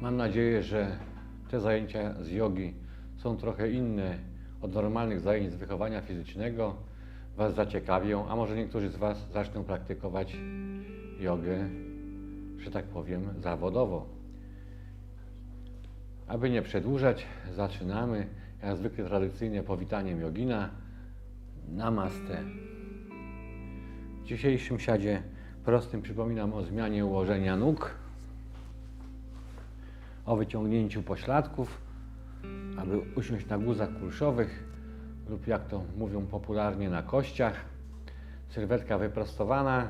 Mam nadzieję, że te zajęcia z jogi są trochę inne od normalnych zajęć z wychowania fizycznego. Was zaciekawią, a może niektórzy z Was zaczną praktykować jogę, że tak powiem, zawodowo. Aby nie przedłużać, zaczynamy. Jak zwykle tradycyjnie powitaniem jogina. Namaste. W dzisiejszym siadzie prostym przypominam o zmianie ułożenia nóg o wyciągnięciu pośladków, aby usiąść na guzach kulszowych lub jak to mówią popularnie na kościach. Sylwetka wyprostowana,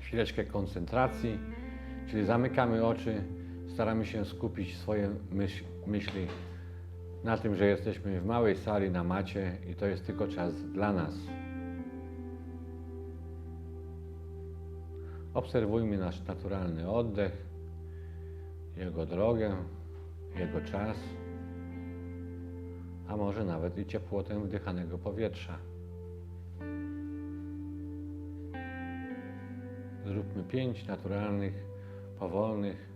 chwileczkę koncentracji, czyli zamykamy oczy, staramy się skupić swoje myśl, myśli na tym, że jesteśmy w małej sali na macie i to jest tylko czas dla nas. Obserwujmy nasz naturalny oddech jego drogę, jego czas, a może nawet i ciepłotę wdychanego powietrza. Zróbmy pięć naturalnych, powolnych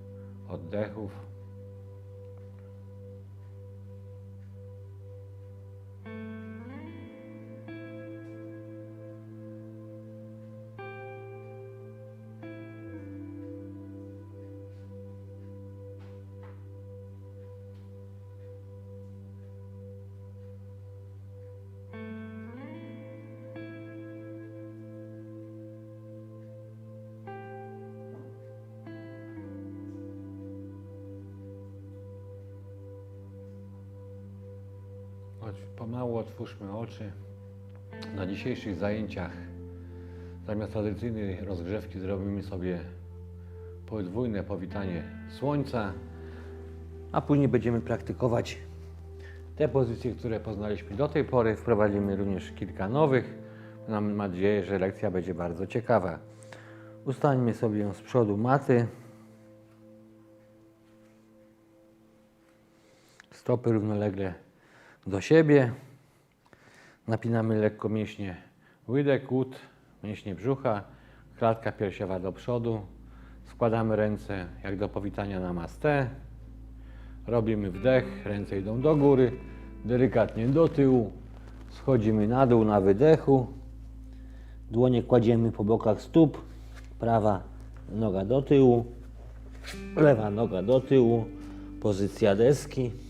oddechów. Choć Pomału otwórzmy oczy. Na dzisiejszych zajęciach zamiast tradycyjnej rozgrzewki zrobimy sobie podwójne powitanie słońca, a później będziemy praktykować te pozycje, które poznaliśmy do tej pory. Wprowadzimy również kilka nowych. Mam nadzieję, że lekcja będzie bardzo ciekawa. Ustańmy sobie z przodu maty. Stopy równolegle do siebie. Napinamy lekko mięśnie łydek, ud, mięśnie brzucha, klatka piersiowa do przodu. Składamy ręce jak do powitania namaste. Robimy wdech, ręce idą do góry, delikatnie do tyłu. Schodzimy na dół na wydechu. Dłonie kładziemy po bokach stóp. Prawa noga do tyłu, lewa noga do tyłu. Pozycja deski.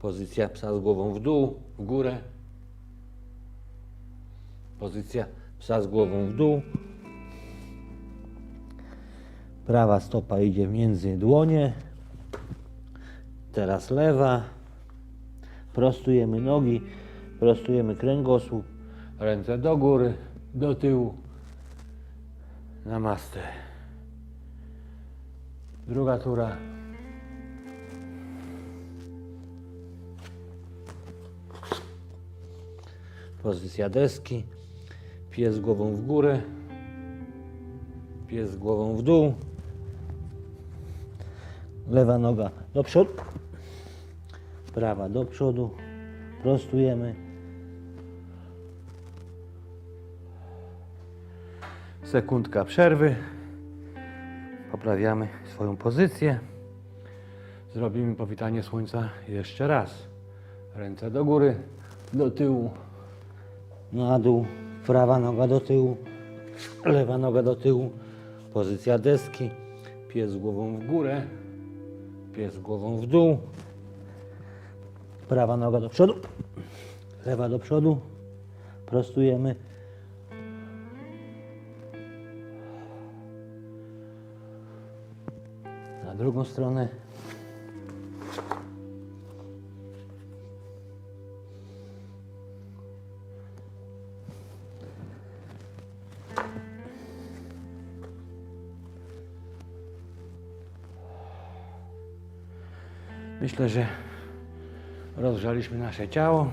Pozycja psa z głową w dół, w górę. Pozycja psa z głową w dół. Prawa stopa idzie między dłonie. Teraz lewa. Prostujemy nogi, prostujemy kręgosłup. Ręce do góry, do tyłu. Namaste. Druga tura. Pozycja deski. Pies głową w górę. Pies głową w dół. Lewa noga do przodu. Prawa do przodu. Prostujemy. Sekundka przerwy. Poprawiamy swoją pozycję. Zrobimy powitanie słońca jeszcze raz. Ręce do góry, do tyłu, na dół, prawa noga do tyłu, lewa noga do tyłu, pozycja deski, pies głową w górę, pies głową w dół, prawa noga do przodu, lewa do przodu, prostujemy. Na drugą stronę Myślę, że rozgrzaliśmy nasze ciało.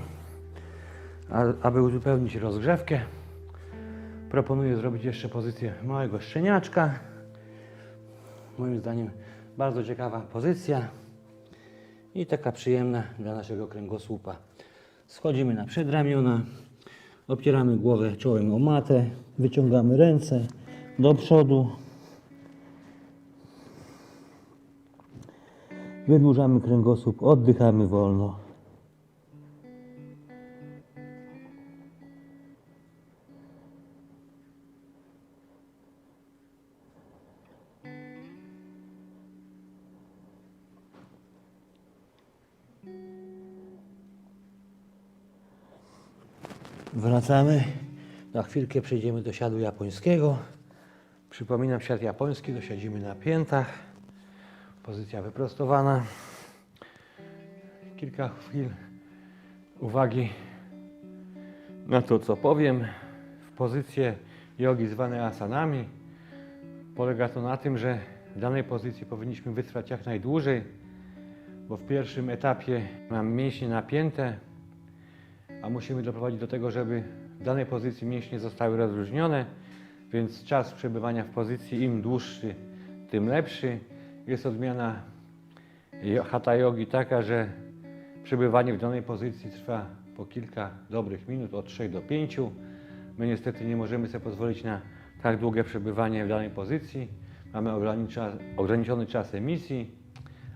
A, aby uzupełnić rozgrzewkę, proponuję zrobić jeszcze pozycję małego szczeniaczka. Moim zdaniem bardzo ciekawa pozycja i taka przyjemna dla naszego kręgosłupa. Schodzimy na przedramiona, opieramy głowę czołem o matę, wyciągamy ręce do przodu. Wydłużamy kręgosłup, oddychamy wolno. Wracamy. Na chwilkę przejdziemy do siadu japońskiego. Przypominam siad japoński, dosiadzimy na piętach. Pozycja wyprostowana. Kilka chwil uwagi na to, co powiem. W pozycję jogi zwane asanami polega to na tym, że w danej pozycji powinniśmy wytrwać jak najdłużej, bo w pierwszym etapie mam mięśnie napięte, a musimy doprowadzić do tego, żeby w danej pozycji mięśnie zostały rozluźnione, więc czas przebywania w pozycji im dłuższy, tym lepszy. Jest odmiana hatha jogi taka, że przebywanie w danej pozycji trwa po kilka dobrych minut, od 3 do 5. My niestety nie możemy sobie pozwolić na tak długie przebywanie w danej pozycji. Mamy ograniczony czas emisji,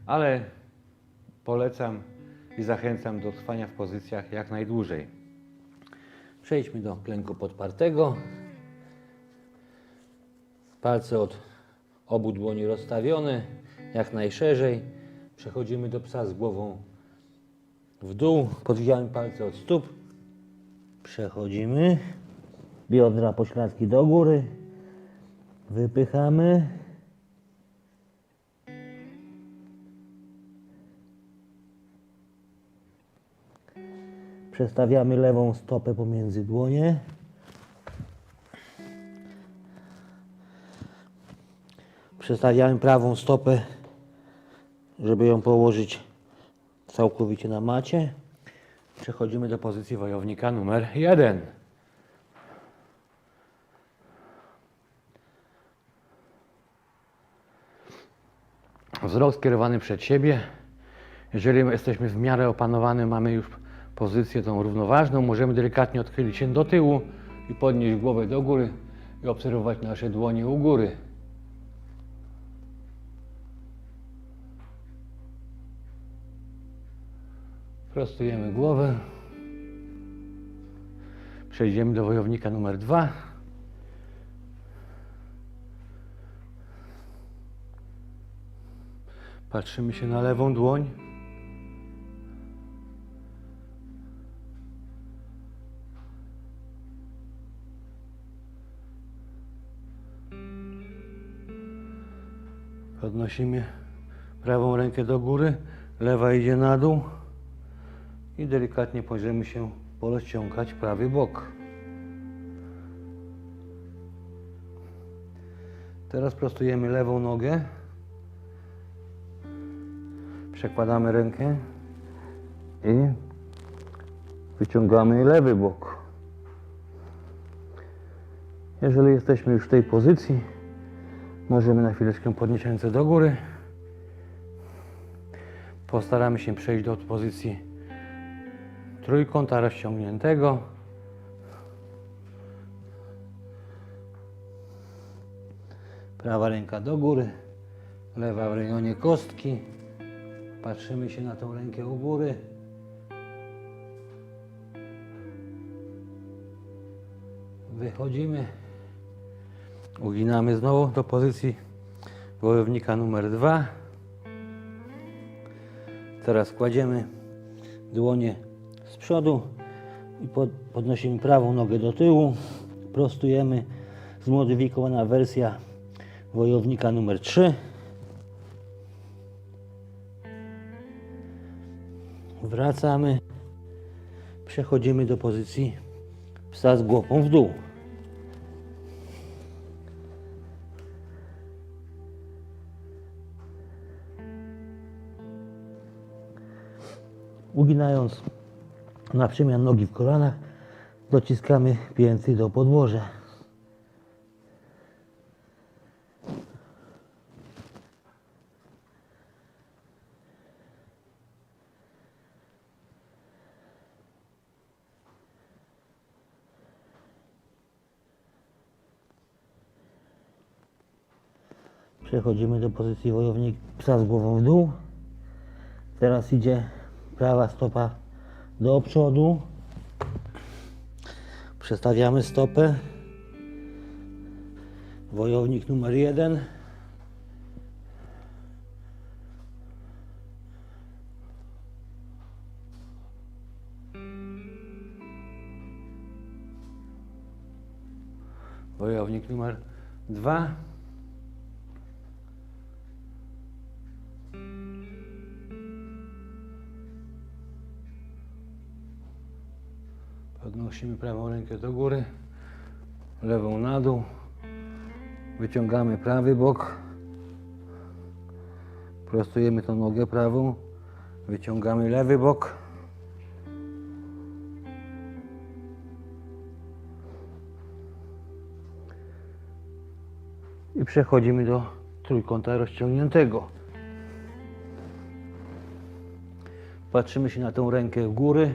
ale polecam i zachęcam do trwania w pozycjach jak najdłużej. Przejdźmy do klęku podpartego. Palce od obu dłoni rozstawione, jak najszerzej. Przechodzimy do psa z głową w dół. Podwijamy palce od stóp. Przechodzimy. Biodra pośladki do góry. Wypychamy. Przestawiamy lewą stopę pomiędzy dłonie. Przestawiamy prawą stopę, żeby ją położyć całkowicie na macie. Przechodzimy do pozycji wojownika numer jeden. Wzrok skierowany przed siebie. Jeżeli jesteśmy w miarę opanowany, mamy już pozycję tą równoważną, możemy delikatnie odchylić się do tyłu i podnieść głowę do góry i obserwować nasze dłonie u góry. Prostujemy głowę. Przejdziemy do wojownika numer dwa. Patrzymy się na lewą dłoń. Podnosimy prawą rękę do góry, lewa idzie na dół i delikatnie możemy się porozciągać prawy bok. Teraz prostujemy lewą nogę. Przekładamy rękę i wyciągamy lewy bok. Jeżeli jesteśmy już w tej pozycji, możemy na chwileczkę podnieść ręce do góry. Postaramy się przejść do pozycji trójkąta rozciągniętego. Prawa ręka do góry, lewa w rejonie kostki. Patrzymy się na tą rękę u góry. Wychodzimy. Uginamy znowu do pozycji wojownika numer dwa. Teraz kładziemy dłonie z przodu i podnosimy prawą nogę do tyłu. Prostujemy zmodyfikowana wersja wojownika numer 3. Wracamy. Przechodzimy do pozycji psa z głową w dół. uginając na przemian nogi w kolanach, dociskamy pięty do podłoża. Przechodzimy do pozycji wojownik psa z głową w dół. Teraz idzie prawa stopa do przodu. Przestawiamy stopę. Wojownik numer jeden. Wojownik numer dwa. Podnosimy prawą rękę do góry, lewą na dół. Wyciągamy prawy bok. Prostujemy tą nogę prawą. Wyciągamy lewy bok. I przechodzimy do trójkąta rozciągniętego. Patrzymy się na tą rękę w góry.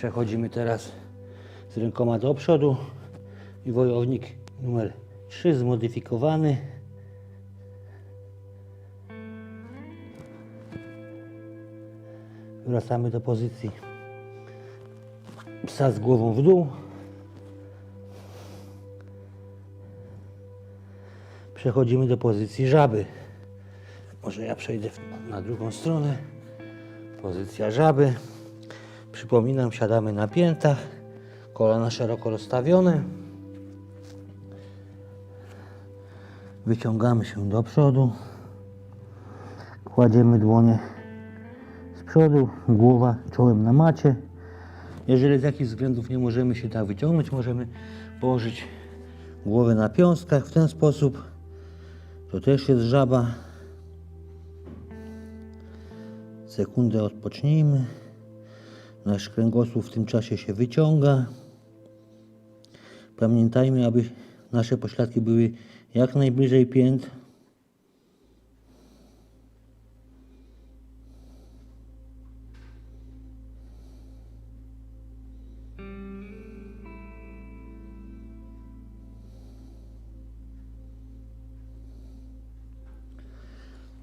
Przechodzimy teraz z rękoma do przodu i wojownik numer 3 zmodyfikowany. Wracamy do pozycji psa z głową w dół. Przechodzimy do pozycji żaby. Może ja przejdę na drugą stronę. Pozycja żaby. Przypominam, siadamy na piętach, kolana szeroko rozstawione. Wyciągamy się do przodu. Kładziemy dłonie z przodu, głowa czołem na macie. Jeżeli z jakichś względów nie możemy się tak wyciągnąć, możemy położyć głowę na piąskach w ten sposób. To też jest żaba. Sekundę odpocznijmy. Nasz kręgosłup w tym czasie się wyciąga. Pamiętajmy, aby nasze pośladki były jak najbliżej pięt.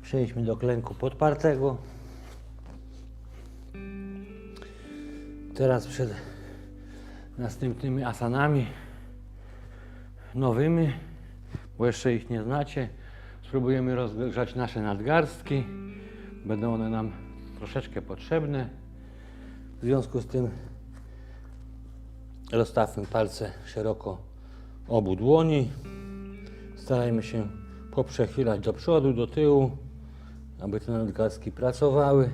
Przejdźmy do klęku podpartego. Teraz przed następnymi asanami nowymi, bo jeszcze ich nie znacie, spróbujemy rozgrzać nasze nadgarstki. Będą one nam troszeczkę potrzebne. W związku z tym rozstawmy palce szeroko obu dłoni. Starajmy się poprzechylać do przodu, do tyłu, aby te nadgarstki pracowały.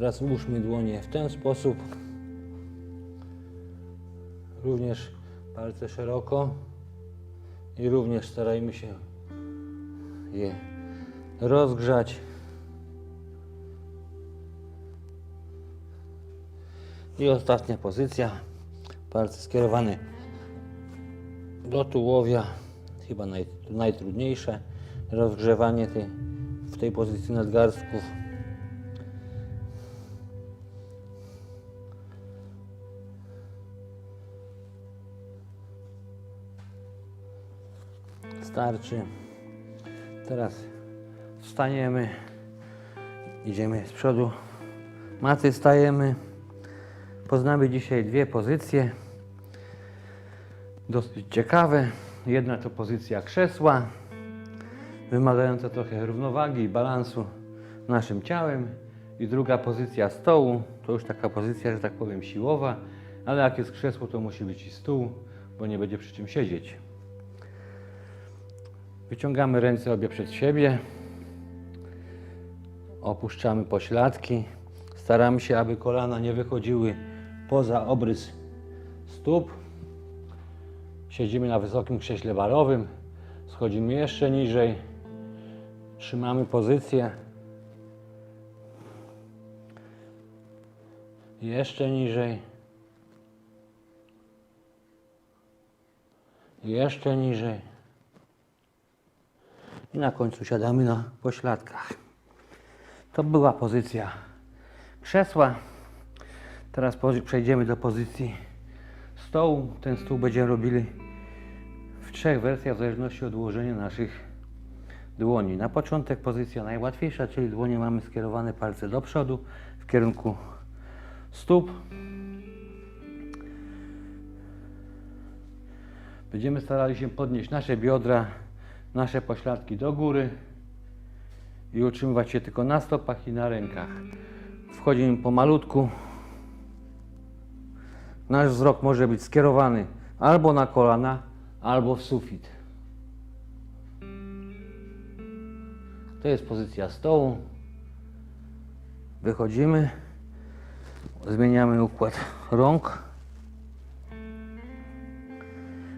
Teraz ułóżmy dłonie w ten sposób. Również palce szeroko i również starajmy się je rozgrzać. I ostatnia pozycja. Palce skierowane do tułowia. Chyba naj, najtrudniejsze. Rozgrzewanie tej, w tej pozycji nadgarstków. Starczy. Teraz wstaniemy. Idziemy z przodu. Maty stajemy. Poznamy dzisiaj dwie pozycje. Dosyć ciekawe. Jedna to pozycja krzesła, wymagająca trochę równowagi i balansu naszym ciałem. I druga pozycja stołu, to już taka pozycja, że tak powiem, siłowa, ale jak jest krzesło, to musi być i stół, bo nie będzie przy czym siedzieć. Wyciągamy ręce obie przed siebie. Opuszczamy pośladki. Staramy się, aby kolana nie wychodziły poza obrys stóp. Siedzimy na wysokim krześle barowym. Schodzimy jeszcze niżej. Trzymamy pozycję. Jeszcze niżej. Jeszcze niżej. I na końcu siadamy na pośladkach. To była pozycja krzesła. Teraz przejdziemy do pozycji stołu. Ten stół będziemy robili w trzech wersjach w zależności od ułożenia naszych dłoni. Na początek pozycja najłatwiejsza, czyli dłonie mamy skierowane palce do przodu w kierunku stóp. Będziemy starali się podnieść nasze biodra, nasze pośladki do góry i utrzymywać się tylko na stopach i na rękach. Wchodzimy pomalutku. Nasz wzrok może być skierowany albo na kolana, albo w sufit. To jest pozycja stołu. Wychodzimy. Zmieniamy układ rąk.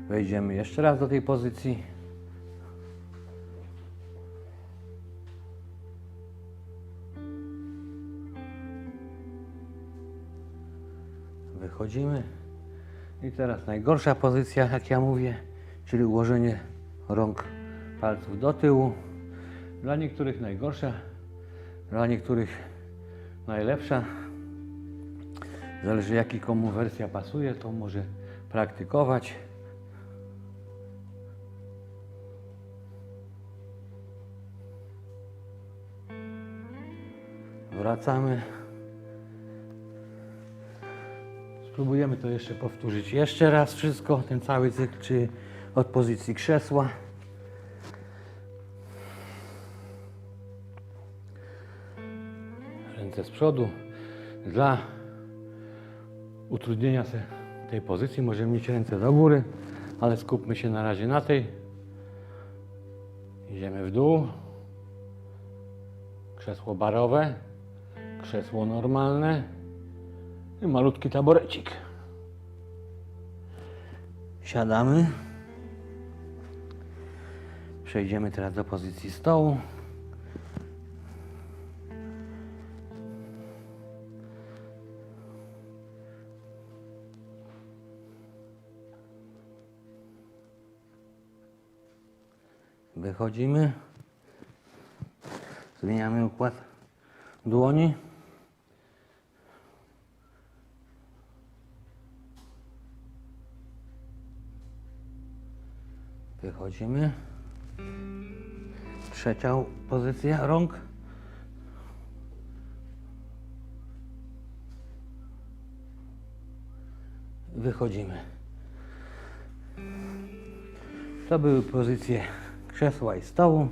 Wejdziemy jeszcze raz do tej pozycji. Wychodzimy. I teraz najgorsza pozycja, jak ja mówię, czyli ułożenie rąk palców do tyłu. Dla niektórych najgorsza, dla niektórych najlepsza. Zależy jaki komu wersja pasuje, to może praktykować. Wracamy. Spróbujemy to jeszcze powtórzyć jeszcze raz wszystko, ten cały cykl, czy od pozycji krzesła. Ręce z przodu. Dla utrudnienia tej pozycji możemy mieć ręce do góry, ale skupmy się na razie na tej. Idziemy w dół. Krzesło barowe, krzesło normalne malutki taborecik. Siadamy. Przejdziemy teraz do pozycji stołu. Wychodzimy. Zmieniamy układ dłoni. Wychodzimy. Trzecia pozycja rąk. Wychodzimy. To były pozycje krzesła i stołu.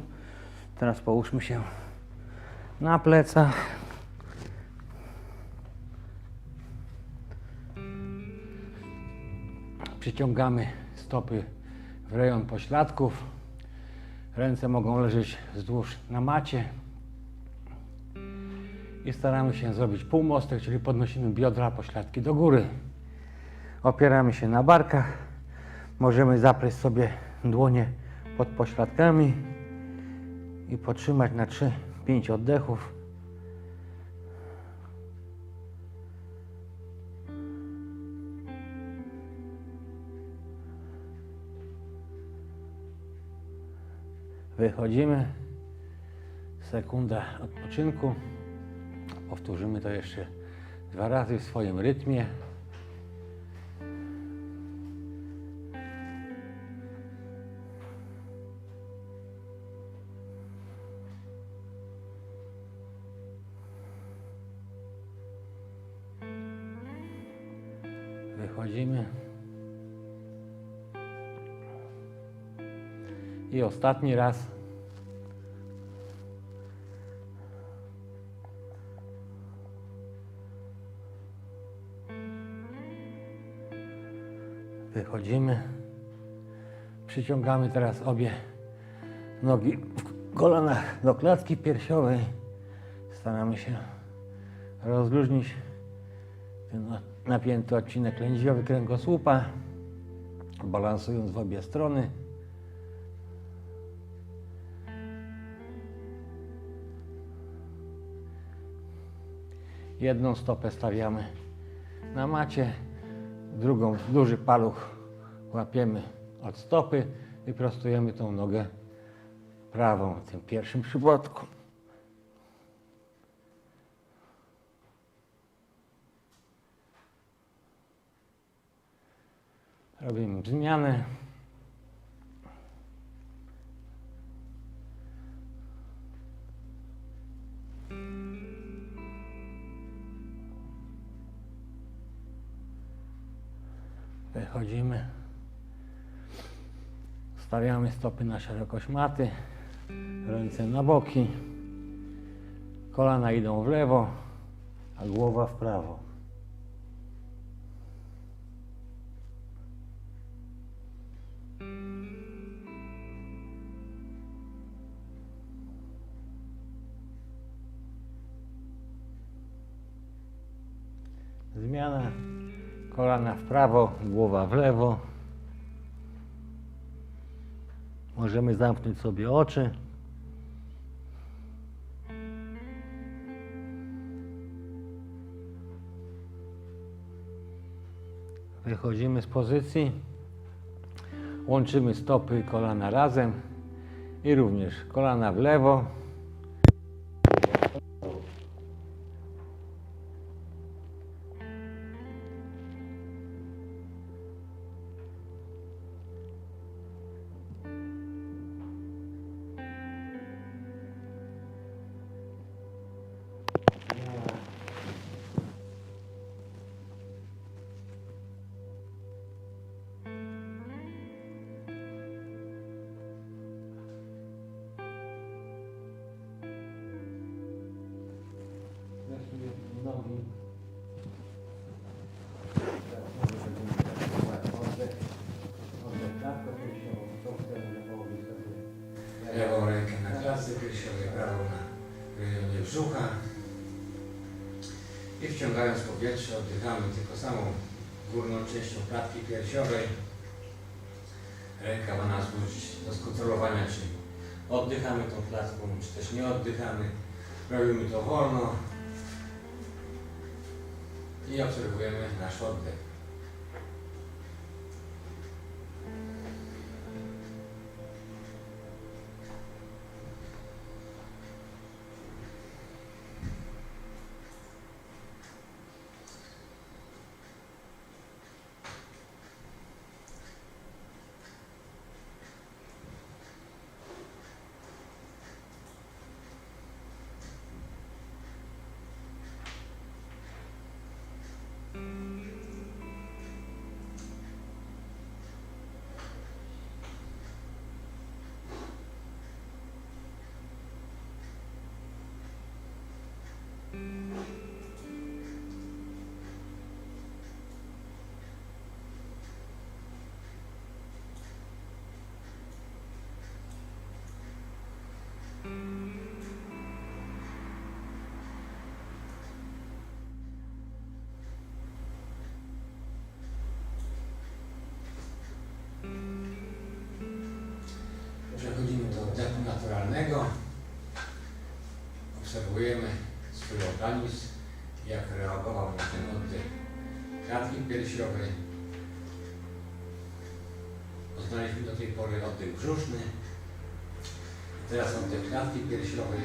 Teraz połóżmy się na plecach. Przyciągamy stopy w rejon pośladków. Ręce mogą leżeć wzdłuż na macie. I staramy się zrobić półmostek, czyli podnosimy biodra, pośladki do góry. Opieramy się na barkach. Możemy zapleć sobie dłonie pod pośladkami i potrzymać na 3-5 oddechów. Wychodzimy. Sekunda odpoczynku. Powtórzymy to jeszcze dwa razy w swoim rytmie. Wychodzimy. I ostatni raz. Wychodzimy. Przyciągamy teraz obie nogi w kolanach do klatki piersiowej. Staramy się rozluźnić ten napięty odcinek lędźwiowy kręgosłupa, balansując w obie strony. Jedną stopę stawiamy na macie, drugą duży paluch łapiemy od stopy i prostujemy tą nogę prawą w tym pierwszym przypadku. Robimy zmianę. Wychodzimy. Stawiamy stopy na szerokość maty, ręce na boki, kolana idą w lewo, a głowa w prawo. Zmiana kolana w prawo, głowa w lewo. Możemy zamknąć sobie oczy. Wychodzimy z pozycji. Łączymy stopy i kolana razem. I również kolana w lewo. Brzucha. I wciągając powietrze oddychamy tylko samą górną częścią klatki piersiowej. Ręka ma nas służyć do skontrolowania, czy oddychamy tą klatką, czy też nie oddychamy. Robimy to wolno i obserwujemy nasz oddech. Przechodzimy do oddechu naturalnego. Obserwujemy swój organizm, jak reagował na ten oddech klatki piersiowej. Poznaliśmy do tej pory oddech brzuszny. Teraz oddech klatki piersiowej.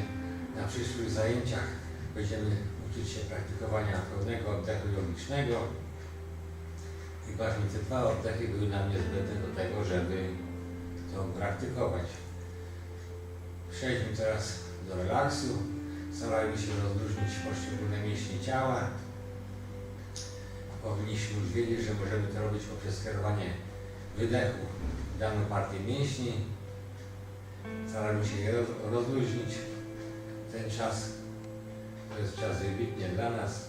Na przyszłych zajęciach będziemy uczyć się praktykowania pełnego oddechu jogicznego. I właśnie te dwa oddechy były nam niezbędne do tego, żeby to praktykować. Przejdźmy teraz do relaksu. Starajmy się rozluźnić poszczególne mięśnie ciała. Powinniśmy już wiedzieć, że możemy to robić poprzez skierowanie wydechu daną partię mięśni. Starajmy się je roz- rozluźnić. Ten czas to jest czas wybitnie dla nas.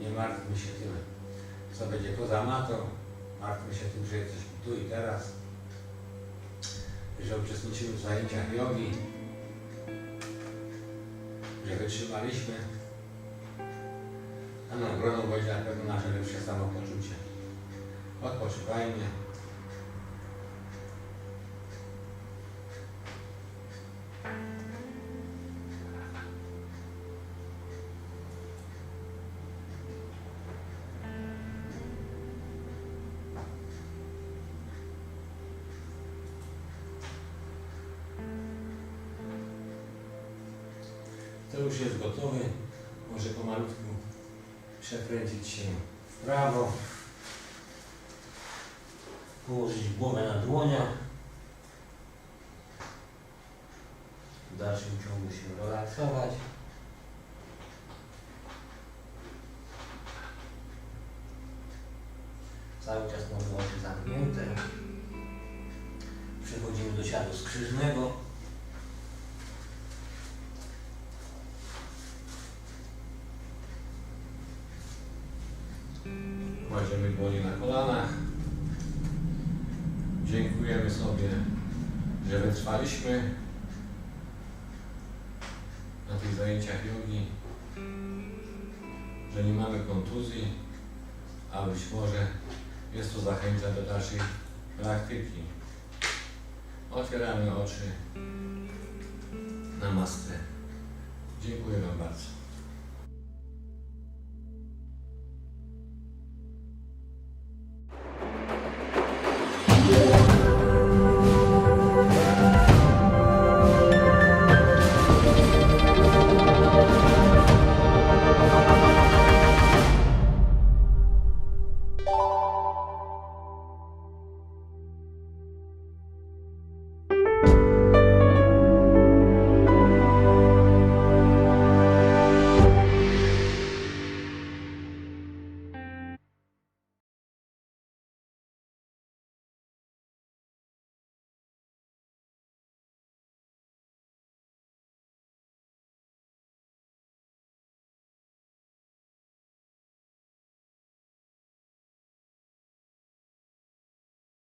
Nie martwmy się tym, co będzie poza matą. Martwmy się tym, że jesteśmy tu i teraz. Że uczestniczymy w zajęciach jogi, że wytrzymaliśmy. A nagrodą będzie na pewno nasze lepsze samopoczucie. Odpoczywajmy. Już jest gotowy. Może pomalutku przekręcić się w prawo. Położyć głowę na dłoniach. W dalszym ciągu się relaksować. Cały czas mamy oczy zamknięte. Przechodzimy do siadu skrzyżnego. Zachęta do dalszej praktyki. Otwieramy oczy. Namaste. Dziękuję Wam bardzo.